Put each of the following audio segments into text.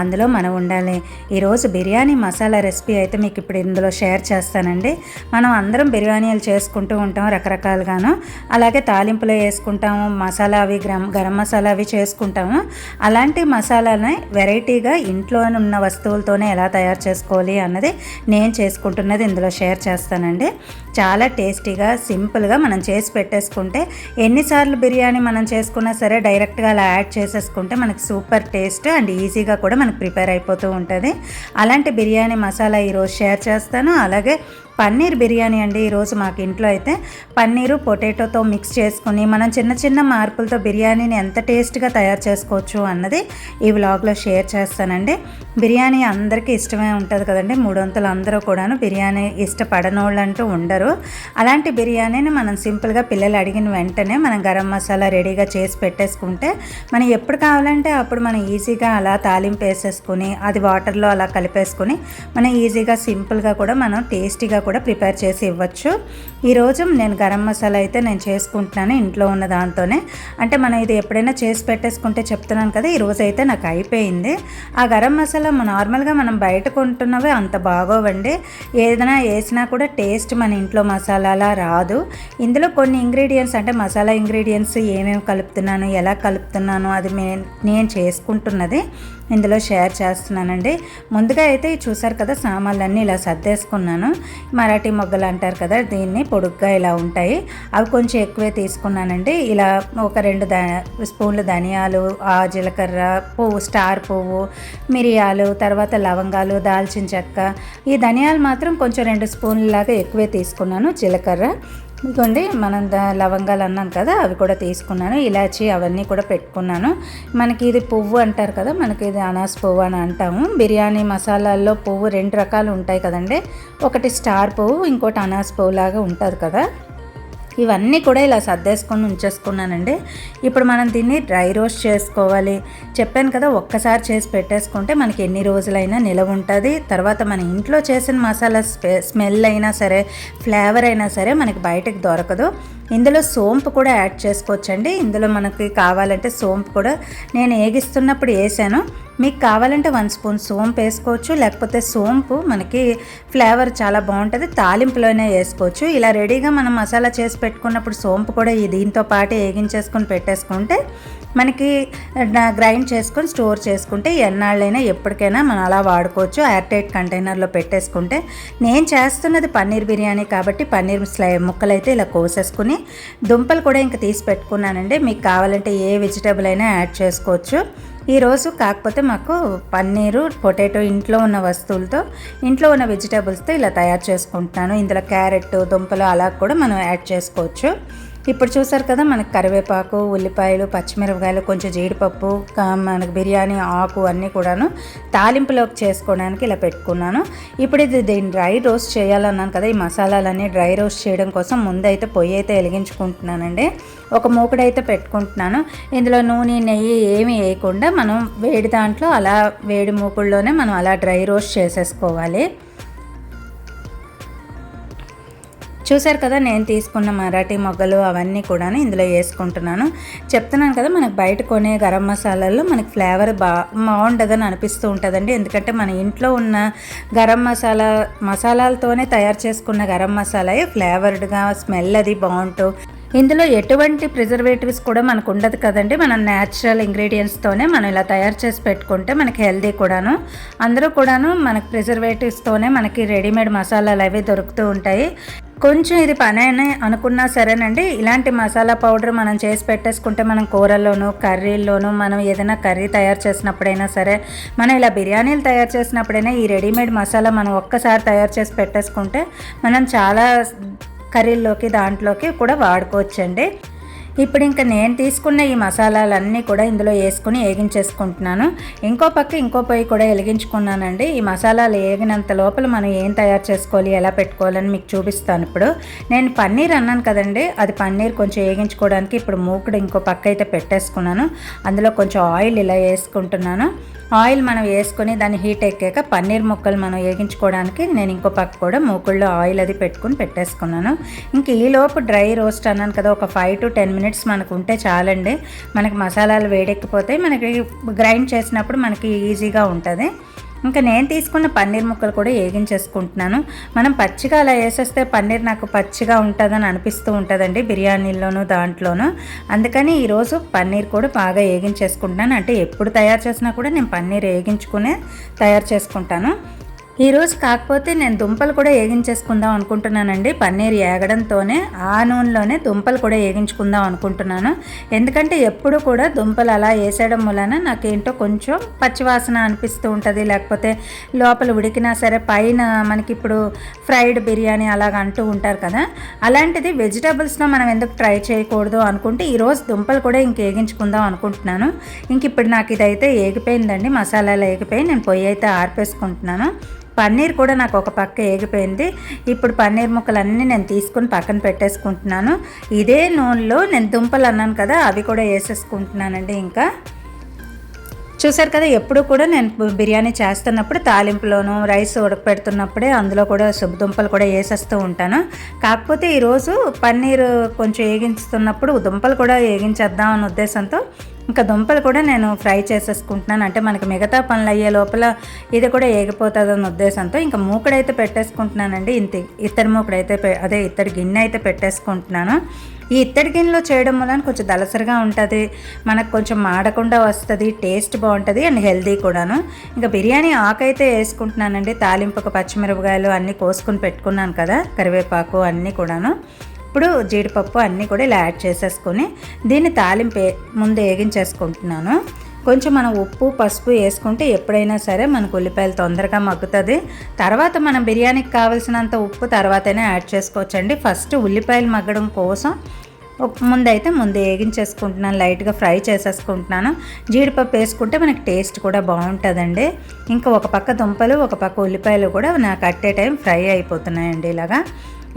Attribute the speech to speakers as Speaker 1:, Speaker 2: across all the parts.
Speaker 1: అందులో మనం ఉండాలి. ఈరోజు బిర్యానీ మసాలా రెసిపీ అయితే మీకు ఇప్పుడు ఇందులో షేర్ చేస్తానండి. మనం అందరం బిర్యానీలు చేసుకుంటూ ఉంటాం రకరకాలుగాను. అలాగే తాలింపులో వేసుకుంటాము మసాలా అవి గ్రమ్ గరం మసాలా అవి చేసుకుంటాము. అలాంటి మసాలాని వెరైటీగా ఇంట్లో ఉన్న వస్తువులతోనే ఎలా తయారు చేసుకోవాలి అన్నది నేను చేసుకుంటున్నది ఇందులో షేర్ చేస్తానండి. చాలా టేస్టీగా సింపుల్గా మనం చేసి పెట్టేసుకుంటే ఎన్నిసార్లు బిర్యానీ మనం చేసుకున్నా సరే డైరెక్ట్గా అలా యాడ్ చేసేసుకుంటే మనకి సూపర్ టేస్ట్ అండ్ ఈజీగా కూడా మనకు ప్రిపేర్ అయిపోతూ ఉంటుంది. అలాంటి బిర్యానీ మసాలా ఈరోజు షేర్ చేస్తాను. అలాగే పన్నీర్ బిర్యానీ అండి ఈరోజు మాకు ఇంట్లో అయితే. పన్నీరు పొటాటోతో మిక్స్ చేసుకుని మనం చిన్న చిన్న మార్పులతో బిర్యానీని ఎంత టేస్ట్గా తయారు చేసుకోవచ్చు అన్నది ఈ వ్లాగ్లో షేర్ చేస్తానండి. బిర్యానీ అందరికీ ఇష్టమే ఉంటుంది కదండి. మూడొంతులు అందరూ కూడాను బిర్యానీ ఇష్టపడని వాళ్ళు అంటూ ఉండరు. అలాంటి బిర్యానీని మనం సింపుల్గా పిల్లలు అడిగిన వెంటనే మనం గరం మసాలా రెడీగా చేసి పెట్టేసుకుంటే మనం ఎప్పుడు కావాలంటే అప్పుడు మనం ఈజీగా అలా తాలింపు వేసేసుకుని అది వాటర్లో అలా కలిపేసుకుని మనం ఈజీగా సింపుల్గా కూడా మనం టేస్టీగా కూడా ప్రిపేర్ చేసి ఇవ్వచ్చు. ఈరోజు నేను గరం మసాలా అయితే నేను చేసుకుంటున్నాను ఇంట్లో ఉన్న దాంతోనే. అంటే మనం ఇది ఎప్పుడైనా చేసి పెట్టేసుకుంటే చెప్తున్నాను కదా ఈరోజు అయితే నాకు అయిపోయింది. ఆ గరం మసాలా నార్మల్గా మనం బయట కొంటున్నవి అంత బాగోవండి. ఏదైనా వేసినా కూడా టేస్ట్ మన ఇంట్లో మసాలాలా రాదు. ఇందులో కొన్ని ఇంగ్రీడియంట్స్ అంటే మసాలా ఇంగ్రీడియంట్స్ ఏమేమి కలుపుతున్నాను ఎలా కలుపుతున్నాను అది నేను చేసుకుంటున్నది ఇందులో షేర్ చేస్తున్నానండి. ముందుగా అయితే చూసారు కదా సామాన్లన్నీ ఇలా సర్దేసుకున్నాను. మరాఠీ మొగ్గలు అంటారు కదా దీన్ని పొడుగ్గా ఇలా ఉంటాయి. అవి కొంచెం ఎక్కువే తీసుకున్నానండి. ఇలా ఒక రెండు ధ స్పూన్లు ధనియాలు ఆ జీలకర్ర పువ్వు స్టార్ పువ్వు మిరియాలు తర్వాత లవంగాలు దాల్చిన చెక్క. ఈ ధనియాలు మాత్రం కొంచెం రెండు స్పూన్ల లాగా ఎక్కువే తీసుకున్నాను జీలకర్ర. ఇదిగోండి మనం లవంగాలు అన్నాను కదా అవి కూడా తీసుకున్నాను. ఇలాచి అవన్నీ కూడా పెట్టుకున్నాను. మనకి ఇది పువ్వు అంటారు కదా మనకి ఇది అనాస్ పువ్వు అని అంటాము. బిర్యానీ మసాలాల్లో పువ్వు రెండు రకాలు ఉంటాయి కదండి. ఒకటి స్టార్ పువ్వు ఇంకోటి అనాస్ పువ్వు లాగా ఉంటుంది కదా. ఇవన్నీ కూడా ఇలా సర్దేసుకొని ఉంచేసుకున్నానండి. ఇప్పుడు మనం దీన్ని డ్రై రోస్ట్ చేసుకోవాలి. చెప్పాను కదా ఒక్కసారి చేసి పెట్టేసుకుంటే మనకి ఎన్ని రోజులైనా నిలవ ఉంటుంది. తర్వాత మన ఇంట్లో చేసిన మసాలా స్మెల్ అయినా సరే ఫ్లేవర్ అయినా సరే మనకి బయటకు దొరకదు. ఇందులో సోంపు కూడా యాడ్ చేసుకోవచ్చండి. ఇందులో మనకి కావాలంటే సోంపు కూడా నేను ఏగిస్తున్నప్పుడు వేసాను మీకు కావాలంటే వన్ స్పూన్ సోంపు వేసుకోవచ్చు లేకపోతే సోంపు మనకి ఫ్లేవర్ చాలా బాగుంటుంది తాలింపులోనే వేసుకోవచ్చు. ఇలా రెడీగా మనం మసాలా చేసి పెట్టుకున్నప్పుడు సోంపు కూడా దీంతో పాటు వేగించేసుకొని పెట్టేసుకుంటే మనకి గ్రైండ్ చేసుకొని స్టోర్ చేసుకుంటే ఎన్నాళ్ళైనా ఎప్పటికైనా మనం అలా వాడుకోవచ్చు. ఎయిర్ టైట్ కంటైనర్లో పెట్టేసుకుంటే నేను చేస్తున్నది పన్నీర్ బిర్యానీ కాబట్టి పన్నీర్ స్లై ముక్కలు అయితే ఇలా కోసేసుకుని దుంపలు కూడా ఇంకా తీసి పెట్టుకున్నానండి. మీకు కావాలంటే ఏ వెజిటేబుల్ అయినా యాడ్ చేసుకోవచ్చు. ఈరోజు కాకపోతే మాకు పన్నీరు పొటాటో ఇంట్లో ఉన్న వస్తువులతో ఇంట్లో ఉన్న వెజిటేబుల్స్తో ఇలా తయారు చేసుకుంటున్నాను. ఇందులో క్యారెట్ దుంపలు అలా కూడా మనం యాడ్ చేసుకోవచ్చు. ఇప్పుడు చూసారు కదా మనకి కరివేపాకు ఉల్లిపాయలు పచ్చిమిరపకాయలు కొంచెం జీడిపప్పు మనకి బిర్యానీ ఆకు అన్నీ కూడాను తాలింపులోకి చేసుకోవడానికి ఇలా పెట్టుకున్నాను. ఇప్పుడు ఇది దీన్ని డ్రై రోస్ట్ చేయాలన్నాను కదా ఈ మసాలాలన్నీ డ్రై రోస్ట్ చేయడం కోసం ముందైతే పొయ్యి అయితే వెలిగించుకుంటున్నానండి. ఒక మూకుడైతే పెట్టుకుంటున్నాను. ఇందులో నూనె నెయ్యి ఏమి వేయకుండా మనం వేడి దాంట్లో అలా వేడి మూకుడులోనే మనం అలా డ్రై రోస్ట్ చేసేసుకోవాలి. చూశారు కదా నేను తీసుకున్న మరాఠీ మొగ్గలు అవన్నీ కూడా ఇందులో వేసుకుంటున్నాను. చెప్తున్నాను కదా మనకు బయట కొనే గరం మసాలాల్లో మనకి ఫ్లేవర్ బా బాగుండదని అనిపిస్తూ ఉంటుందండి. ఎందుకంటే మన ఇంట్లో ఉన్న గరం మసాలా మసాలాలతోనే తయారు చేసుకున్న గరం మసాలా ఫ్లేవర్డ్గా స్మెల్ అది బాగుంటూ. ఇందులో ఎటువంటి ప్రిజర్వేటివ్స్ కూడా మనకు ఉండదు కదండి. మనం న్యాచురల్ ఇంగ్రీడియంట్స్తోనే మనం ఇలా తయారు చేసి పెట్టుకుంటే మనకి హెల్దీ కూడాను. అందరూ కూడాను మనకి ప్రిజర్వేటివ్స్తోనే మనకి రెడీమేడ్ మసాలాలు అవి దొరుకుతూ ఉంటాయి. కొంచెం ఇది పని అని అనుకున్నా సరేనండి. ఇలాంటి మసాలా పౌడర్ మనం చేసి పెట్టేసుకుంటే మనం కూరల్లోనూ కర్రీల్లోనూ మనం ఏదైనా కర్రీ తయారు చేసినప్పుడైనా సరే మనం ఇలా బిర్యానీలు తయారు చేసినప్పుడైనా ఈ రెడీమేడ్ మసాలా మనం ఒక్కసారి తయారు చేసి పెట్టేసుకుంటే మనం చాలా కర్రీల్లోకి దాంట్లోకి కూడా వాడుకోవచ్చండి. ఇప్పుడు ఇంకా నేను తీసుకున్న ఈ మసాలాలన్నీ కూడా ఇందులో వేసుకుని వేగించేసుకుంటున్నాను ఇంకో పక్క ఇంకో పొయ్యి కూడా వెలిగించుకున్నానండి. ఈ మసాలాలు వేగినంత లోపల మనం ఏం తయారు చేసుకోవాలి ఎలా పెట్టుకోవాలని మీకు చూపిస్తాను ఇప్పుడు. నేను పన్నీర్ అన్నాను కదండి అది పన్నీర్ కొంచెం వేగించుకోవడానికి ఇప్పుడు మూకుడు ఇంకో పక్క అయితే పెట్టేసుకున్నాను. అందులో కొంచెం ఆయిల్ ఇలా వేసుకుంటున్నాను. ఆయిల్ మనం వేసుకొని దాన్ని హీట్ ఎక్కాక పన్నీర్ ముక్కలు మనం వేగించుకోవడానికి నేను ఇంకో పక్క కూడా మూకుల్లో ఆయిల్ అది పెట్టుకుని పెట్టేసుకున్నాను. ఇంక ఈలోపు డ్రై రోస్ట్ అన్నాను కదా ఒక ఫైవ్ టు టెన్ మినిట్స్ మనకు ఉంటే చాలండి. మనకి మసాలాలు వేడెక్కిపోతే మనకి గ్రైండ్ చేసినప్పుడు మనకి ఈజీగా ఉంటుంది. ఇంకా నేను తీసుకున్న పన్నీర్ ముక్కలు కూడా వేగించేసుకుంటున్నాను. మనం పచ్చిగా అలా వేసేస్తే పన్నీర్ నాకు పచ్చిగా ఉంటుందని అనిపిస్తూ ఉంటుందండి బిర్యానీలోను దాంట్లోనూ. అందుకని ఈరోజు పన్నీర్ కూడా బాగా వేగించేసుకుంటున్నాను. అంటే ఎప్పుడు తయారు చేసినా కూడా నేను పన్నీర్ వేగించుకునే తయారు చేసుకుంటాను. ఈరోజు కాకపోతే నేను దుంపలు కూడా వేగించేసుకుందాం అనుకుంటున్నానండి. పన్నీర్ ఏగడంతోనే ఆ నూనెలోనే దుంపలు కూడా వేగించుకుందాం అనుకుంటున్నాను. ఎందుకంటే ఎప్పుడు కూడా దుంపలు అలా వేసేయడం వలన నాకేంటో కొంచెం పచ్చివాసన అనిపిస్తూ ఉంటుంది. లేకపోతే లోపల ఉడికినా సరే పైన మనకి ఇప్పుడు ఫ్రైడ్ బిర్యానీ అలాగ అంటూ ఉంటారు కదా. అలాంటిది వెజిటబుల్స్లో మనం ఎందుకు ట్రై చేయకూడదు అనుకుంటే ఈరోజు దుంపలు కూడా ఇంక వేగించుకుందాం అనుకుంటున్నాను. ఇంక ఇప్పుడు నాకు ఇదైతే ఏగిపోయిందండి. మసాలాలు ఏగిపోయి నేను పొయ్యి అయితే ఆర్పేసుకుంటున్నాను. పన్నీర్ కూడా నాకు ఒక పక్క ఏగిపోయింది. ఇప్పుడు పన్నీర్ ముక్కలన్నీ నేను తీసుకుని పక్కన పెట్టేసుకుంటున్నాను. ఇదే నూనెలో నేను దుంపలు అన్నాను కదా అవి కూడా వేసేసుకుంటున్నానండి ఇంకా. చూసారు కదా ఎప్పుడు కూడా నేను బిర్యానీ చేస్తున్నప్పుడు తాలింపులోను రైస్ ఉడకపెడుతున్నప్పుడే అందులో కూడా దుంపలు కూడా వేసేస్తూ ఉంటాను. కాకపోతే ఈరోజు పన్నీర్ కొంచెం వేగించుతున్నప్పుడు దుంపలు కూడా వేగించేద్దాం అన్న ఉద్దేశంతో ఇంకా దుంపలు కూడా నేను ఫ్రై చేసేసుకుంటున్నాను. అంటే మనకి మిగతా పనులు అయ్యే లోపల ఇది కూడా ఏగిపోతుంది అన్న ఉద్దేశంతో ఇంకా మూకుడైతే పెట్టేసుకుంటున్నానండి. ఇంత ఇత్తడి మూకుడైతే అదే ఇత్తడి గిన్నె అయితే పెట్టేసుకుంటున్నాను. ఈ ఇత్తడి గిన్నెలో చేయడం వలన కొంచెం దలసరిగా ఉంటుంది మనకు కొంచెం మాడకుండా వస్తుంది టేస్ట్ బాగుంటుంది అండ్ హెల్దీ కూడాను. ఇంకా బిర్యానీ ఆకైతే వేసుకుంటున్నానండి తాలింపుకు పచ్చిమిరపకాయలు అన్నీ కోసుకుని పెట్టుకున్నాను కదా కరివేపాకు అన్నీ కూడాను. ఇప్పుడు జీడిపప్పు అన్నీ కూడా ఇలా యాడ్ చేసేసుకొని దీన్ని తాలింపు ముందు వేగించేసుకుంటున్నాను. కొంచెం మనం ఉప్పు పసుపు వేసుకుంటే ఎప్పుడైనా సరే మనకు ఉల్లిపాయలు తొందరగా మగ్గుతుంది. తర్వాత మనం బిర్యానీకి కావాల్సినంత ఉప్పు తర్వాతనే యాడ్ చేసుకోవచ్చండి. ఫస్ట్ ఉల్లిపాయలు మగ్గడం కోసం ముందైతే ముందు వేగించేసుకుంటున్నాను. లైట్గా ఫ్రై చేసేసుకుంటున్నాను. జీడిపప్పు వేసుకుంటే మనకి టేస్ట్ కూడా బాగుంటుందండి. ఇంకా ఒక పక్క దుంపలు ఒక పక్క ఉల్లిపాయలు కూడా నాకు అట్టే టైం ఫ్రై అయిపోతున్నాయండి ఇలాగా.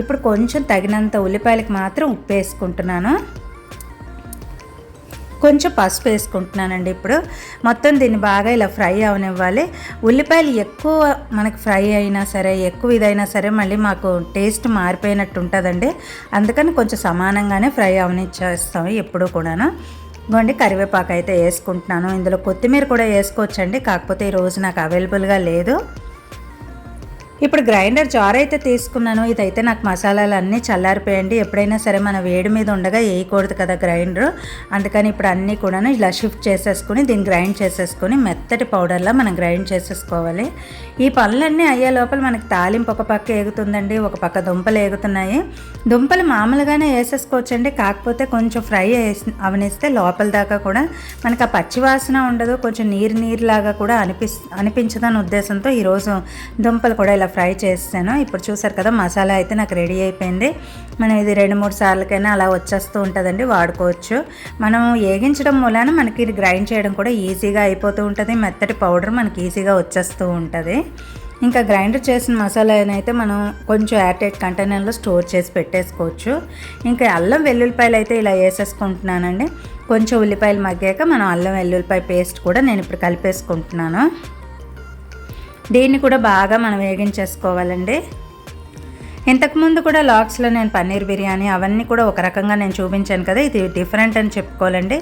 Speaker 1: ఇప్పుడు కొంచెం తగినంత ఉల్లిపాయలకి మాత్రం ఉప్పు వేసుకుంటున్నాను. కొంచెం పసుపు వేసుకుంటున్నానండి ఇప్పుడు. మొత్తం దీన్ని బాగా ఇలా ఫ్రై అవనివ్వాలి. ఉల్లిపాయలు ఎక్కువ మనకి ఫ్రై అయినా సరే ఎక్కువ ఇదైనా సరే మళ్ళీ మాకు టేస్ట్ మారిపోయినట్టు ఉంటుందండి. అందుకని కొంచెం సమానంగానే ఫ్రై అవనిచ్చేస్తాం ఎప్పుడూ కూడాను. ఇవ్వండి కరివేపాకు అయితే వేసుకుంటున్నాను. ఇందులో కొత్తిమీర కూడా వేసుకోవచ్చండి. కాకపోతే ఈరోజు నాకు అవైలబుల్గా లేదు. ఇప్పుడు గ్రైండర్ జార్ అయితే తీసుకున్నాను. ఇదైతే నాకు మసాలాలు అన్నీ చల్లారిపోయండి. ఎప్పుడైనా సరే మన వేడి మీద ఉండగా వేయకూడదు కదా గ్రైండర్. అందుకని ఇప్పుడు అన్నీ కూడాను ఇలా షిఫ్ట్ చేసేసుకుని దీన్ని గ్రైండ్ చేసేసుకుని మెత్తటి పౌడర్లా మనం గ్రైండ్ చేసేసుకోవాలి. ఈ పనులన్నీ అయ్యే లోపల మనకి తాలింపు ఒక పక్క ఏగుతుందండి ఒక పక్క దుంపలు ఏగుతున్నాయి. దుంపలు మామూలుగానే వేసేసుకోవచ్చండి కాకపోతే కొంచెం ఫ్రై అవనిస్తే లోపల దాకా కూడా మనకు ఆ పచ్చివాసన ఉండదు కొంచెం నీరు నీరులాగా కూడా అనిపి అనిపించదని ఉద్దేశంతో ఈరోజు దుంపలు కూడా ఇలా ఫ్రై చేస్తాను ఇప్పుడు చూసారు కదా మసాలా అయితే నాకు రెడీ అయిపోయింది. మనం ఇది రెండు మూడు సార్లకైనా అలా వచ్చేస్తూ ఉంటుందండి వాడుకోవచ్చు. మనం వేగించడం మూలాన మనకి ఇది గ్రైండ్ చేయడం కూడా ఈజీగా అయిపోతూ ఉంటుంది మెత్తటి పౌడర్ మనకి ఈజీగా వచ్చేస్తూ ఉంటుంది. ఇంకా గ్రైండర్ చేసిన మసాలాని అయితే మనం కొంచెం ఎయిర్టైట్ కంటైనర్లో స్టోర్ చేసి పెట్టేసుకోవచ్చు. ఇంకా అల్లం వెల్లుల్లిపాయలు అయితే ఇలా వేసేసుకుంటున్నానండి. కొంచెం ఉల్లిపాయలు మగ్గాక మనం అల్లం వెల్లుల్లిపాయ పేస్ట్ కూడా నేను ఇప్పుడు కలిపేసుకుంటున్నాను. దీన్ని కూడా బాగా మనం వేగించేసుకోవాలండి. ఇంతకుముందు కూడా లాక్స్లో నేను పన్నీర్ బిర్యానీ అవన్నీ కూడా ఒక రకంగా నేను చూపించాను కదా ఇది డిఫరెంట్ అని చెప్పుకోవాలండి.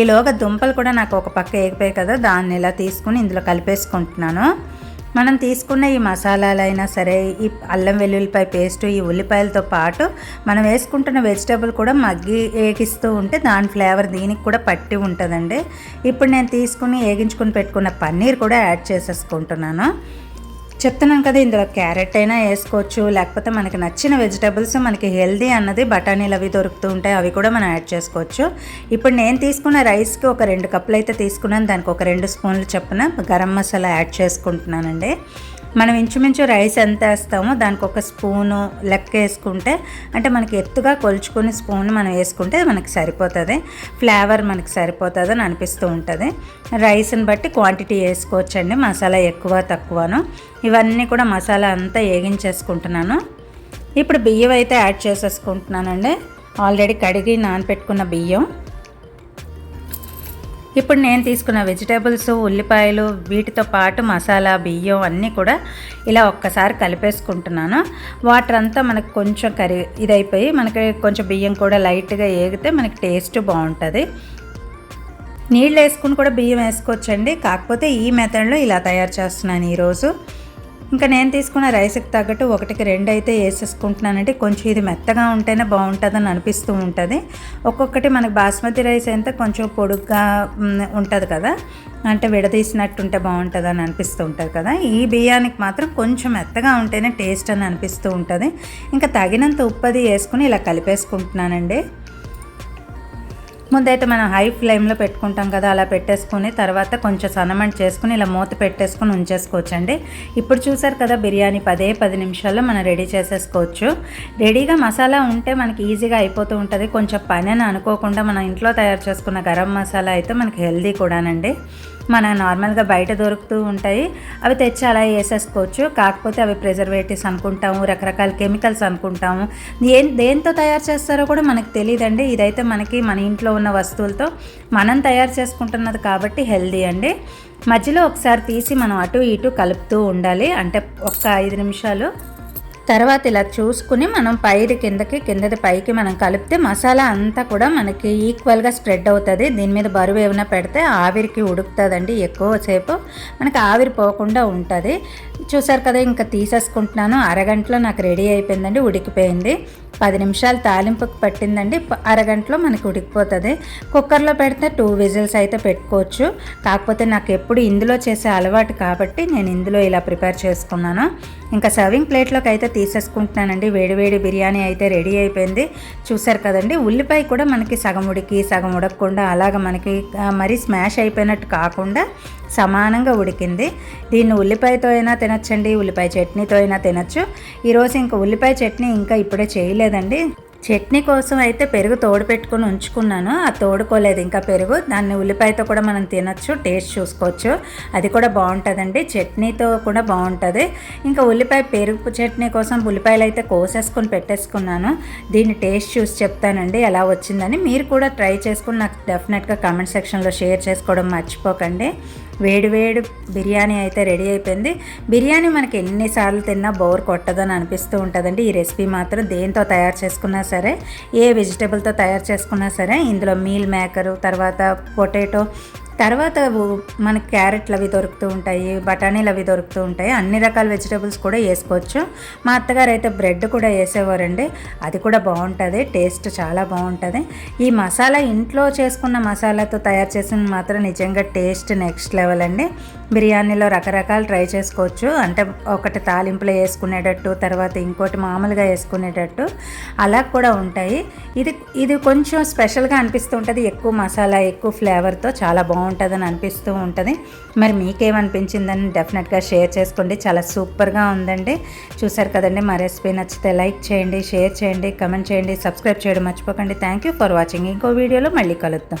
Speaker 1: ఈలోగా దుంపలు కూడా నాకు ఒక పక్క ఏగిపోయాయి కదా దాన్ని ఇలా తీసుకుని ఇందులో కలిపేసుకుంటున్నాను. మనం తీసుకున్న ఈ మసాలాలైనా సరే ఈ అల్లం వెల్లుల్లిపాయ పేస్ట్ ఈ ఉల్లిపాయలతో పాటు మనం వేసుకుంటున్న వెజిటేబుల్ కూడా మగ్గి ఏగిస్తూ ఉంటే దాని ఫ్లేవర్ దీనికి కూడా పట్టి ఉంటుందండి. ఇప్పుడు నేను తీసుకుని ఏగించుకుని పెట్టుకున్న పన్నీర్ కూడా యాడ్ చేసేసుకుంటున్నాను. చెప్తున్నాను కదా ఇందులో క్యారెట్ అయినా వేసుకోవచ్చు లేకపోతే మనకి నచ్చిన వెజిటబుల్స్ మనకి హెల్దీ అన్నది బఠానీలు అవి దొరుకుతూ ఉంటాయి అవి కూడా మనం యాడ్ చేసుకోవచ్చు. ఇప్పుడు నేను తీసుకున్న రైస్కి ఒక రెండు కప్పులు అయితే తీసుకున్నాను దానికి ఒక రెండు స్పూన్లు చొప్పున గరం మసాలా యాడ్ చేసుకుంటున్నానండి. మనం ఇంచుమించు రైస్ ఎంత వేస్తామో దానికి ఒక స్పూను లెక్క వేసుకుంటే అంటే మనకి ఎత్తుగా కొలుచుకుని స్పూన్ మనం వేసుకుంటే మనకి సరిపోతుంది. ఫ్లేవర్ మనకి సరిపోతుంది అని అనిపిస్తూ ఉంటుంది. రైస్ని బట్టి క్వాంటిటీ వేసుకోవచ్చండి మసాలా ఎక్కువ తక్కువను. ఇవన్నీ కూడా మసాలా అంతా వేగించేసుకుంటున్నాను. ఇప్పుడు బియ్యం అయితే యాడ్ చేసేసుకుంటున్నానండి. ఆల్రెడీ కడిగి నానపెట్టుకున్న బియ్యం. ఇప్పుడు నేను తీసుకున్న వెజిటేబుల్స్ ఉల్లిపాయలు వీటితో పాటు మసాలా బియ్యం అన్నీ కూడా ఇలా ఒక్కసారి కలిపేసుకుంటున్నాను. వాటర్ అంతా మనకు కొంచెం కరి ఇదైపోయి మనకి కొంచెం బియ్యం కూడా లైట్గా ఏగితే మనకి టేస్ట్ బాగుంటుంది. నీళ్ళు వేసుకుని కూడా బియ్యం వేసుకోవచ్చండి. కాకపోతే ఈ మెథడ్లో ఇలా తయారు చేస్తున్నాను ఈరోజు. ఇంకా నేను తీసుకున్న రైస్కి తగ్గట్టు ఒకటికి రెండు అయితే వేసేసుకుంటున్నానంటే కొంచెం ఇది మెత్తగా ఉంటేనే బాగుంటుందని అనిపిస్తూ ఉంటుంది. ఒక్కొక్కటి మనకి బాస్మతి రైస్ అయితే కొంచెం పొడుగ్గా ఉంటుంది కదా. అంటే విడదీసినట్టు ఉంటే బాగుంటుంది అని అనిపిస్తూ ఉంటుంది కదా. ఈ బియ్యానికి మాత్రం కొంచెం మెత్తగా ఉంటేనే టేస్ట్ అని అనిపిస్తూ ఉంటుంది. ఇంకా తగినంత ఉప్పది వేసుకుని ఇలా కలిపేసుకుంటున్నానండి. ముందైతే మనం హై ఫ్లేమ్లో పెట్టుకుంటాం కదా అలా పెట్టేసుకుని తర్వాత కొంచెం సన్నమంట చేసుకుని ఇలా మూత పెట్టేసుకుని ఉంచేసుకోవచ్చండి. ఇప్పుడు చూసారు కదా బిర్యానీ పదే పది నిమిషాల్లో మనం రెడీ చేసేసుకోవచ్చు. రెడీగా మసాలా ఉంటే మనకి ఈజీగా అయిపోతూ ఉంటుంది. కొంచెం పని అని అనుకోకుండా మనం ఇంట్లో తయారు చేసుకున్న గరం మసాలా అయితే మనకి హెల్దీ కూడానండి. మన నార్మల్గా బయట దొరుకుతూ ఉంటాయి. అవి తెచ్చి అలా వేసేసుకోవచ్చు. కాకపోతే అవి ప్రిజర్వేటివ్స్ అనుకుంటాము రకరకాల కెమికల్స్ అనుకుంటాము. ఏం దేంతో తయారు చేస్తారో కూడా మనకు తెలియదండి ఇదైతే మనకి మన ఇంట్లో ఉన్న వస్తువులతో మనం తయారు చేసుకుంటున్నది కాబట్టి హెల్దీ అండి. మధ్యలో ఒకసారి తీసి మనం అటు ఇటు కలుపుతూ ఉండాలి. అంటే ఒక్క ఐదు నిమిషాలు తర్వాత ఇలా చూసుకుని మనం పైది కిందకి కిందది పైకి మనం కలిపితే మసాలా అంతా కూడా మనకి ఈక్వల్గా స్ప్రెడ్ అవుతుంది. దీని మీద బరువు ఏమైనా పెడితే ఆవిరికి ఉడుకుతుందండి ఎక్కువసేపు మనకి ఆవిరి పోకుండా ఉంటుంది. చూసారు కదా ఇంకా తీసేసుకుంటున్నాను. అరగంటలో నాకు రెడీ అయిపోయిందండి ఉడికిపోయింది. పది నిమిషాలు తాలింపుకి పట్టిందండి. అరగంటలో మనకి ఉడికిపోతుంది. కుక్కర్లో పెడితే టూ విజిల్స్ అయితే పెట్టుకోవచ్చు. కాకపోతే నాకు ఎప్పుడు ఇందులో చేసే అలవాటు కాబట్టి నేను ఇందులో ఇలా ప్రిపేర్ చేసుకున్నాను. ఇంకా సర్వింగ్ ప్లేట్లోకి అయితే తీసేసుకుంటున్నానండి. వేడివేడి బిర్యానీ అయితే రెడీ అయిపోయింది. చూసారు కదండి ఉల్లిపాయ కూడా మనకి సగం ఉడికి సగం ఉడకకుండా అలాగ మనకి మరీ స్మాష్ అయిపోయినట్టు కాకుండా సమానంగా ఉడికింది. దీన్ని ఉల్లిపాయతో అయినా తినచ్చండి ఉల్లిపాయ చట్నీతో అయినా తినచ్చు. ఈరోజు ఇంకా ఉల్లిపాయ చట్నీ ఇంకా ఇప్పుడే చేయలేదు. చేయలేదండి చట్నీ కోసం అయితే పెరుగు తోడు పెట్టుకుని ఉంచుకున్నాను. ఆ తోడుకోలేదు. ఇంకా పెరుగు దాన్ని ఉల్లిపాయతో కూడా మనం తినచ్చు టేస్ట్ చూసుకోవచ్చు. అది కూడా బాగుంటుందండి. చట్నీతో కూడా బాగుంటుంది. ఇంకా ఉల్లిపాయ పెరుగు చట్నీ కోసం ఉల్లిపాయలు అయితే కోసేసుకొని పెట్టేసుకున్నాను. దీన్ని టేస్ట్ చూసి చెప్తానండి ఎలా వచ్చిందని. మీరు కూడా ట్రై చేసుకుని నాకు డెఫినెట్గా కామెంట్ సెక్షన్లో షేర్ చేసుకోవడం మర్చిపోకండి. వేడి వేడి బిర్యానీ అయితే రెడీ అయిపోయింది. బిర్యానీ మనకి ఎన్నిసార్లు తిన్నా బోర్ కొట్టదని అనిపిస్తూ ఉంటుందండి. ఈ రెసిపీ మాత్రం దేంతో తయారు చేసుకున్నా సరే ఏ వెజిటేబుల్తో తయారు చేసుకున్నా సరే ఇందులో మీల్ మేకరు తర్వాత పొటాటో తర్వాత మనకి క్యారెట్లు అవి దొరుకుతూ ఉంటాయి బఠానీలు అవి దొరుకుతూ ఉంటాయి. అన్ని రకాల వెజిటేబుల్స్ కూడా వేసుకోవచ్చు. మా అత్తగారు అయితే బ్రెడ్ కూడా వేసేవారండి. అది కూడా బాగుంటుంది టేస్ట్ చాలా బాగుంటుంది. ఈ మసాలా ఇంట్లో చేసుకున్న మసాలాతో తయారు చేసిన మాత్రం నిజంగా టేస్ట్ నెక్స్ట్ లెవెల్ అండి. బిర్యానీలో రకరకాలు ట్రై చేసుకోవచ్చు. అంటే ఒకటి తాలింపులో వేసుకునేటట్టు తర్వాత ఇంకోటి మామూలుగా వేసుకునేటట్టు అలా కూడా ఉంటాయి. ఇది ఇది కొంచెం స్పెషల్గా అనిపిస్తూ ఉంటుంది ఎక్కువ మసాలా ఎక్కువ ఫ్లేవర్తో చాలా బాగుంటుందని అనిపిస్తూ ఉంటుంది. మరి మీకేమనిపించిందని డెఫినెట్గా షేర్ చేసుకోండి. చాలా సూపర్గా ఉందండి. చూసారు కదండి మా రెసిపీ నచ్చితే లైక్ చేయండి షేర్ చేయండి కమెంట్ చేయండి సబ్స్క్రైబ్ చేయడం మర్చిపోకండి. Thank you for watching. ఇంకో వీడియోలో మళ్ళీ కలుద్దాం.